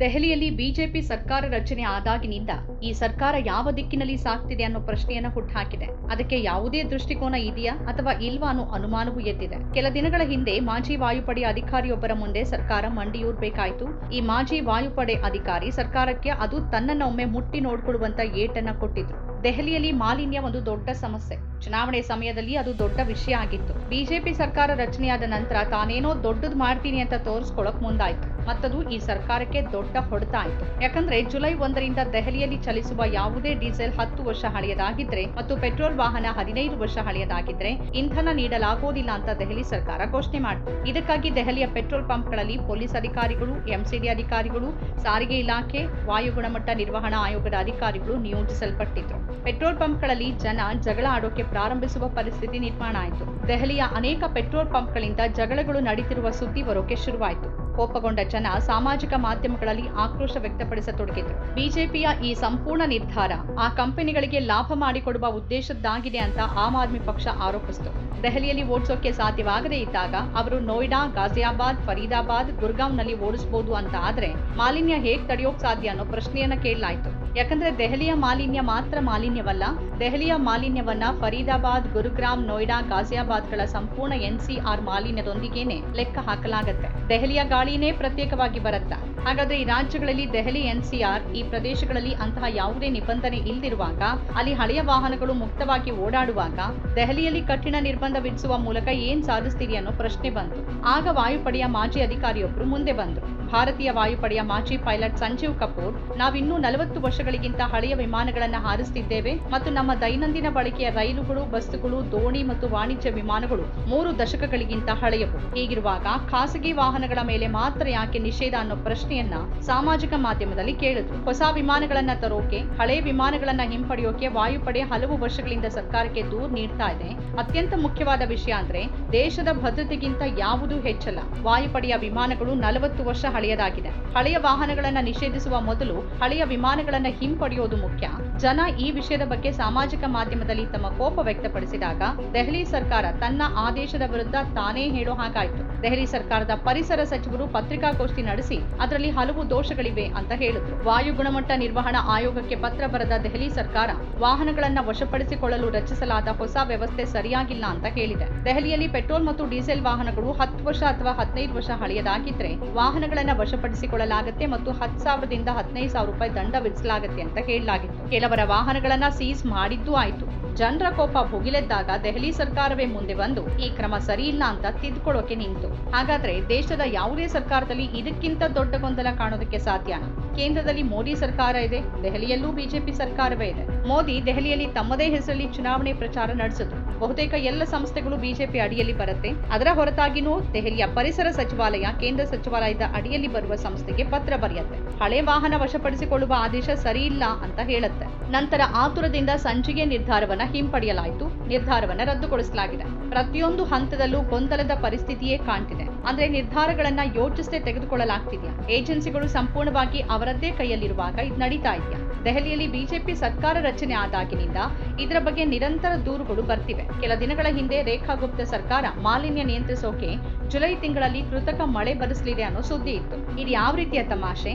ದೆಹಲಿಯಲ್ಲಿ ಬಿಜೆಪಿ ಸರ್ಕಾರ ರಚನೆ ಆದಾಗಿನಿಂದ ಈ ಸರ್ಕಾರ ಯಾವ ದಿಕ್ಕಿನಲ್ಲಿ ಸಾಗ್ತಿದೆ ಅನ್ನೋ ಪ್ರಶ್ನೆಯನ್ನ ಹುಟ್ಟುಹಾಕಿದೆ ಅದಕ್ಕೆ ಯಾವುದೇ ದೃಷ್ಟಿಕೋನ ಇದೆಯಾ ಅಥವಾ ಇಲ್ವಾ ಅನ್ನೋ ಅನುಮಾನವೂ ಎದ್ದಿದೆ. ಕೆಲ ದಿನಗಳ ಹಿಂದೆ ಮಾಜಿ ವಾಯುಪಡೆ ಅಧಿಕಾರಿಯೊಬ್ಬರ ಮುಂದೆ ಸರ್ಕಾರ ಮಂಡಿಯೂರ್ಬೇಕಾಯಿತು. ಈ ಮಾಜಿ ವಾಯುಪಡೆ ಅಧಿಕಾರಿ ಸರ್ಕಾರಕ್ಕೆ ಅದು ತನ್ನನ್ನೊಮ್ಮೆ ಮುಟ್ಟಿ ನೋಡ್ಕೊಳ್ಳುವಂತ ಏಟನ್ನ ಕೊಟ್ಟಿದ್ರು. ದೆಹಲಿಯಲ್ಲಿ ಮಾಲಿನ್ಯ ಒಂದು ದೊಡ್ಡ ಸಮಸ್ಯೆ. ಚುನಾವಣೆ ಸಮಯದಲ್ಲಿ ಅದು ದೊಡ್ಡ ವಿಷಯ ಆಗಿತ್ತು. ಬಿಜೆಪಿ ಸರ್ಕಾರ ರಚನೆಯಾದ ನಂತರ ತಾನೇನೋ ದೊಡ್ಡದು ಮಾಡ್ತೀನಿ ಅಂತ ತೋರಿಸ್ಕೊಳಕ್ ಮುಂದಾಯ್ತು. ಮತ್ತದು ಈ ಸರ್ಕಾರಕ್ಕೆ ದೊಡ್ಡ ಹೊಡೆತ ಆಯಿತು ಯಾಕಂದ್ರೆ ಜುಲೈ ಒಂದರಿಂದ ದೆಹಲಿಯಲ್ಲಿ ಚಲಿಸುವ ಯಾವುದೇ ಡೀಸೆಲ್ ಹತ್ತು ವರ್ಷ ಹಳೆಯದಾಗಿದ್ರೆ ಮತ್ತು ಪೆಟ್ರೋಲ್ ವಾಹನ ಹದಿನೈದು ವರ್ಷ ಹಳೆಯದಾಗಿದ್ರೆ ಇಂಧನ ನೀಡಲಾಗುವುದಿಲ್ಲ ಅಂತ ದೆಹಲಿ ಸರ್ಕಾರ ಘೋಷಣೆ ಮಾಡಿತು. ಇದಕ್ಕಾಗಿ ದೆಹಲಿಯ ಪೆಟ್ರೋಲ್ ಪಂಪ್ಗಳಲ್ಲಿ ಪೊಲೀಸ್ ಅಧಿಕಾರಿಗಳು, ಎಂಸಿಡಿ ಅಧಿಕಾರಿಗಳು, ಸಾರಿಗೆ ಇಲಾಖೆ, ವಾಯು ಗುಣಮಟ್ಟ ನಿರ್ವಹಣಾ ಆಯೋಗದ ಅಧಿಕಾರಿಗಳು ನಿಯೋಜಿಸಲ್ಪಟ್ಟಿದ್ರು. ಪೆಟ್ರೋಲ್ ಪಂಪ್ಗಳಲ್ಲಿ ಜನ ಜಗಳ ಆಡೋಕೆ ಪ್ರಾರಂಭಿಸುವ ಪರಿಸ್ಥಿತಿ ನಿರ್ಮಾಣ ಆಯಿತು. ದೆಹಲಿಯ ಅನೇಕ ಪೆಟ್ರೋಲ್ ಪಂಪ್ಗಳಿಂದ ಜಗಳಗಳು ನಡೀತಿರುವ ಸುದ್ದಿ ಬರೋಕೆ ಶುರುವಾಯಿತು. ಕೋಪಗೊಂಡ ಜನ ಸಾಮಾಜಿಕ ಮಾಧ್ಯಮಗಳಲ್ಲಿ ಆಕ್ರೋಶ ವ್ಯಕ್ತಪಡಿಸತೊಡಗಿದ್ರು. ಬಿಜೆಪಿಯ ಈ ಸಂಪೂರ್ಣ ನಿರ್ಧಾರ ಆ ಕಂಪನಿಗಳಿಗೆ ಲಾಭ ಮಾಡಿಕೊಡುವ ಉದ್ದೇಶದ್ದಾಗಿದೆ ಅಂತ ಆಮ್ ಆದ್ಮಿ ಪಕ್ಷ ಆರೋಪಿಸಿತು. ದೆಹಲಿಯಲ್ಲಿ ಓಡಿಸೋಕೆ ಸಾಧ್ಯವಾಗದೇ ಇದ್ದಾಗ ಅವರು ನೋಯ್ಡಾ ಗಾಜಿಯಾಬಾದ್ ಫರೀದಾಬಾದ್, ಗುರ್ಗಾಂವ್ನಲ್ಲಿ ಓಡಿಸಬಹುದು ಅಂತ ಆದ್ರೆ ಮಾಲಿನ್ಯ ಹೇಗ್ ತಡೆಯೋಕ್ ಸಾಧ್ಯ ಅನ್ನೋ ಪ್ರಶ್ನೆಯನ್ನ ಕೇಳಲಾಯಿತು. ಯಾಕಂದ್ರೆ ದೆಹಲಿಯ ಮಾಲಿನ್ಯ ಮಾತ್ರ ಮಾಲಿನ್ಯವಲ್ಲ. ದೆಹಲಿಯ ಮಾಲಿನ್ಯವನ್ನ ಫರೀದಾಬಾದ್, ಗುರುಗ್ರಾಮ್, ನೋಯ್ಡಾ ಗಾಜಿಯಾಬಾದ್ಗಳ ಸಂಪೂರ್ಣ ಎನ್ಸಿಆರ್ ಮಾಲಿನ್ಯದೊಂದಿಗೇನೆ ಲೆಕ್ಕ ಹಾಕಲಾಗುತ್ತೆ. ದೆಹಲಿಯ ಗಾಳಿನೇ ಪ್ರತ್ಯೇಕವಾಗಿ ಬರತ್ತಾ? ಹಾಗಾದ್ರೆ ಈ ರಾಜ್ಯಗಳಲ್ಲಿ ದೆಹಲಿ, ಎನ್ಸಿಆರ್ ಈ ಪ್ರದೇಶಗಳಲ್ಲಿ ಅಂತಹ ಯಾವುದೇ ನಿಬಂಧನೆ ಇಲ್ದಿರುವಾಗ, ಅಲ್ಲಿ ಹಳೆಯ ವಾಹನಗಳು ಮುಕ್ತವಾಗಿ ಓಡಾಡುವಾಗ, ದೆಹಲಿಯಲ್ಲಿ ಕಠಿಣ ನಿರ್ಬಂಧ ವಿಧಿಸುವ ಮೂಲಕ ಏನ್ ಸಾಧಿಸ್ತೀರಿ ಅನ್ನೋ ಪ್ರಶ್ನೆ ಬಂತು. ಆಗ ವಾಯುಪಡೆಯ ಮಾಜಿ ಅಧಿಕಾರಿಯೊಬ್ಬರು ಮುಂದೆ ಬಂದ್ರು. ಭಾರತೀಯ ವಾಯುಪಡೆಯ ಮಾಜಿ ಪೈಲಟ್ ಸಂಜೀವ್ ಕಪೂರ್, ನಾವಿನ್ನೂ ನಲವತ್ತು ವರ್ಷಗಳಿಗಿಂತ ಹಳೆಯ ವಿಮಾನಗಳನ್ನ ಹಾರಿಸುತ್ತಿದ್ದೇವೆ ಮತ್ತು ನಮ್ಮ ದೈನಂದಿನ ಬಳಕೆಯ ರೈಲುಗಳು, ಬಸ್ಸುಗಳು, ದೋಣಿ ಮತ್ತು ವಾಣಿಜ್ಯ ವಿಮಾನಗಳು ಮೂರು ದಶಕಗಳಿಗಿಂತ ಹಳೆಯವು. ಹೀಗಿರುವಾಗ ಖಾಸಗಿ ವಾಹನಗಳ ಮೇಲೆ ಮಾತ್ರ ಯಾಕೆ ನಿಷೇಧ ಅನ್ನೋ ಪ್ರಶ್ನೆಯನ್ನ ಸಾಮಾಜಿಕ ಮಾಧ್ಯಮದಲ್ಲಿ ಕೇಳಿದ್ರು. ಹೊಸ ವಿಮಾನಗಳನ್ನ ತರೋಕೆ, ಹಳೆ ವಿಮಾನಗಳನ್ನ ಹಿಂಪಡೆಯೋಕೆ ವಾಯುಪಡೆ ಹಲವು ವರ್ಷಗಳಿಂದ ಸರ್ಕಾರಕ್ಕೆ ದೂರು ನೀಡ್ತಾ ಇದೆ. ಅತ್ಯಂತ ಮುಖ್ಯವಾದ ವಿಷಯ ಅಂದ್ರೆ ದೇಶದ ಭದ್ರತೆಗಿಂತ ಯಾವುದೂ ಹೆಚ್ಚಲ್ಲ. ವಾಯುಪಡೆಯ ವಿಮಾನಗಳು ನಲವತ್ತು ವರ್ಷ ಹಳೆಯದಾಗಿದೆ. ಹಳೆಯ ವಾಹನಗಳನ್ನ ನಿಷೇಧಿಸುವ ಮೊದಲು ಹಳೆಯ ವಿಮಾನಗಳನ್ನ ಹಿಂಪಡೆಯೋದು ಮುಖ್ಯ. ಜನ ಈ ವಿಷಯದ ಬಗ್ಗೆ ಸಾಮಾಜಿಕ ಮಾಧ್ಯಮದಲ್ಲಿ ತಮ್ಮ ಕೋಪ ವ್ಯಕ್ತಪಡಿಸಿದಾಗ ದೆಹಲಿ ಸರ್ಕಾರ ತನ್ನ ಆದೇಶದ ವಿರುದ್ಧ ತಾನೇ ಹೇಳೋ ಹಾಗಾಯ್ತು. ದೆಹಲಿ ಸರ್ಕಾರದ ಪರಿಸರ ಸಚಿವರು ಪತ್ರಿಕಾಗೋಷ್ಠಿ ನಡೆಸಿ ಅದರಲ್ಲಿ ಹಲವು ದೋಷಗಳಿವೆ ಅಂತ ಹೇಳಿದ್ರು. ವಾಯು ಗುಣಮಟ್ಟ ನಿರ್ವಹಣಾ ಆಯೋಗಕ್ಕೆ ಪತ್ರ ಬರೆದ ದೆಹಲಿ ಸರ್ಕಾರ ವಾಹನಗಳನ್ನ ವಶಪಡಿಸಿಕೊಳ್ಳಲು ರಚಿಸಲಾದ ಹೊಸ ವ್ಯವಸ್ಥೆ ಸರಿಯಾಗಿಲ್ಲ ಅಂತ ಹೇಳಿದೆ. ದೆಹಲಿಯಲ್ಲಿ ಪೆಟ್ರೋಲ್ ಮತ್ತು ಡೀಸೆಲ್ ವಾಹನಗಳು ಹತ್ತು ವರ್ಷ ಅಥವಾ ಹದಿನೈದು ವರ್ಷ ಹಳೆಯದಾಗಿದ್ರೆ ವಾಹನಗಳನ್ನ ವಶಪಡಿಸಿಕೊಳ್ಳಲಾಗುತ್ತೆ ಮತ್ತು ಹತ್ತು ಸಾವಿರದಿಂದ ಹದಿನೈದು ಸಾವಿರ ರೂಪಾಯಿ ದಂಡ ವಿಧಿಸಲಾಗುತ್ತೆ ಅಂತ ಹೇಳಲಾಗಿತ್ತು. ಕೆಲವರ ವಾಹನಗಳನ್ನ ಸೀಸ್ ಮಾಡಿದ್ದು ಆಯ್ತು. ಜನರ ಕೋಪ ಭುಗಿಲೆದ್ದಾಗ ದೆಹಲಿ ಸರ್ಕಾರವೇ ಮುಂದೆ ಬಂದು, ಈ ಕ್ರಮ ಸರಿಯಿಲ್ಲ ಅಂತ ತಿದ್ದುಕೊಳ್ಳೋಕೆ ನಿಂತು. ಹಾಗಾದ್ರೆ ದೇಶದ ಯಾವುದೇ ಸರ್ಕಾರದಲ್ಲಿ ಇದಕ್ಕಿಂತ ದೊಡ್ಡ ಗೊಂದಲ ಕಾಣೋದಕ್ಕೆ ಸಾಧ್ಯನಾ ಕೇಂದ್ರದಲ್ಲಿ ಮೋದಿ ಸರ್ಕಾರ ಇದೆ, ದೆಹಲಿಯಲ್ಲೂ ಬಿಜೆಪಿ ಸರ್ಕಾರವೇ ಇದೆ. ಮೋದಿ ದೆಹಲಿಯಲ್ಲಿ ತಮ್ಮದೇ ಹೆಸರಲ್ಲಿ ಚುನಾವಣೆ ಪ್ರಚಾರ ನಡೆಸಿದ್ರು. ಬಹುತೇಕ ಎಲ್ಲ ಸಂಸ್ಥೆಗಳು ಬಿಜೆಪಿ ಅಡಿಯಲ್ಲಿ ಬರುತ್ತೆ. ಅದರ ಹೊರತಾಗಿನೂ ದೆಹಲಿಯ ಪರಿಸರ ಸಚಿವಾಲಯ, ಕೇಂದ್ರ ಸಚಿವಾಲಯದ ಅಡಿಯಲ್ಲಿ ಬರುವ ಸಂಸ್ಥೆಗೆ ಪತ್ರ ಬರೆಯುತ್ತೆ. ಹಳೆ ವಾಹನ ವಶಪಡಿಸಿಕೊಳ್ಳುವ ಆದೇಶ ಸರಿಯಿಲ್ಲ ಅಂತ ಹೇಳುತ್ತೆ. ನಂತರ ಆತುರದಿಂದ ಸಂಚಿಗೆ ನಿರ್ಧಾರವನ್ನ ಹಿಂಪಡೆಯಲಾಯಿತು. ನಿರ್ಧಾರವನ್ನ ರದ್ದುಗೊಳಿಸಲಾಗಿದೆ. ಪ್ರತಿಯೊಂದು ಹಂತದಲ್ಲೂ ಗೊಂದಲದ ಪರಿಸ್ಥಿತಿಯೇ ಕಾಣ್ತಿದೆ. ಅಂದ್ರೆ ನಿರ್ಧಾರಗಳನ್ನ ಯೋಚಿಸದೆ ತೆಗೆದುಕೊಳ್ಳಲಾಗ್ತಿದೆಯಾ? ಏಜೆನ್ಸಿಗಳು ಸಂಪೂರ್ಣವಾಗಿ ಅವರದ್ದೇ ಕೈಯಲ್ಲಿರುವಾಗ ಇದು ನಡೀತಾ ಇದೆಯಾ? ದೆಹಲಿಯಲ್ಲಿ ಬಿಜೆಪಿ ಸರ್ಕಾರ ರಚನೆ ಆದಾಗಿನಿಂದ ಇದರ ಬಗ್ಗೆ ನಿರಂತರ ದೂರುಗಳು ಬರ್ತಿವೆ. ಕೆಲ ದಿನಗಳ ಹಿಂದೆ ರೇಖಾ ಗುಪ್ತ ಸರ್ಕಾರ ಮಾಲಿನ್ಯ ನಿಯಂತ್ರಿಸೋಕೆ ಜುಲೈ ತಿಂಗಳಲ್ಲಿ ಕೃತಕ ಮಳೆ ಬರಿಸಲಿದೆ ಅನ್ನೋ ಸುದ್ದಿ ಇತ್ತು. ಇದು ಯಾವ ರೀತಿಯ ತಮಾಷೆ?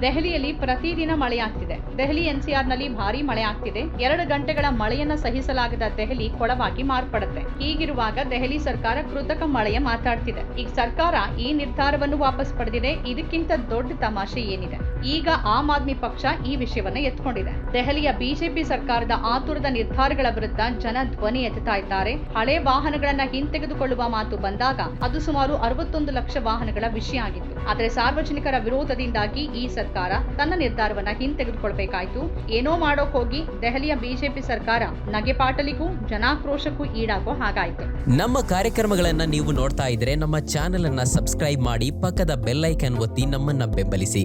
ದೆಹಲಿಯಲ್ಲಿ ಪ್ರತಿದಿನ ಮಳೆಯಾಗ್ತಿದೆ. ದೆಹಲಿ ಎನ್ಸಿಆರ್ನಲ್ಲಿ ಭಾರಿ ಮಳೆ ಆಗ್ತಿದೆ. ಎರಡು ಗಂಟೆಗಳ ಮಳೆಯನ್ನ ಸಹಿಸಲಾಗದ ದೆಹಲಿ ಕೊಳವಾಗಿ ಮಾರ್ಪಡುತ್ತೆ. ಹೀಗಿರುವಾಗ ದೆಹಲಿ ಸರ್ಕಾರ ಕೃತಕ ಮಳೆಯ ಮಾತಾಡ್ತಿದೆ. ಈಗ ಸರ್ಕಾರ ಈ ನಿರ್ಧಾರವನ್ನು ವಾಪಸ್ ಪಡೆದಿದೆ. ಇದಕ್ಕಿಂತ ದೊಡ್ಡ ತಮಾಷೆ ಏನಿದೆ? ಈಗ ಆಮ್ ಆದ್ಮಿ ಪಕ್ಷ ಈ ವಿಷಯವನ್ನ ಎತ್ಕೊಂಡಿದೆ. ದೆಹಲಿಯ ಬಿಜೆಪಿ ಸರ್ಕಾರದ ಆತುರದ ನಿರ್ಧಾರಗಳ ವಿರುದ್ಧ ಜನ ಧ್ವನಿ ಎತ್ತುತ್ತಾ ಇದ್ದಾರೆ. ಹಳೆ ವಾಹನಗಳನ್ನ ಹಿಂತೆಗೆದುಕೊಳ್ಳುವ ಮಾತು ಬಂದಾಗ ಅದು ಸುಮಾರು ಅರವತ್ತೊಂದು ಲಕ್ಷ ವಾಹನಗಳ ವಿಷಯ ಆಗಿತ್ತು. ಆದರೆ ಸಾರ್ವಜನಿಕರ ವಿರೋಧದಿಂದಾಗಿ ಈ ಸರ್ಕಾರ ತನ್ನ ನಿರ್ಧಾರವನ್ನ ಹಿಂತೆಗೆದುಕೊಳ್ಬೇಕಾಯ್ತು ಏನೋ ಮಾಡೋಕ್ ಹೋಗಿ ದೆಹಲಿಯ ಬಿಜೆಪಿ ಸರ್ಕಾರ ನಗೆಪಾಟಲಿಗೂ ಜನಾಕ್ರೋಶಕ್ಕೂ ಈಡಾಗೋ ಹಾಗಾಯ್ತು. ನಮ್ಮ ಕಾರ್ಯಕ್ರಮಗಳನ್ನ ನೀವು ನೋಡ್ತಾ ಇದ್ರೆ ನಮ್ಮ ಚಾನೆಲ್ ಅನ್ನ ಸಬ್ಸ್ಕ್ರೈಬ್ ಮಾಡಿ ಪಕ್ಕದ ಬೆಲ್ ಐಕನ್ ಒತ್ತಿ ನಮ್ಮನ್ನ ಬೆಂಬಲಿಸಿ.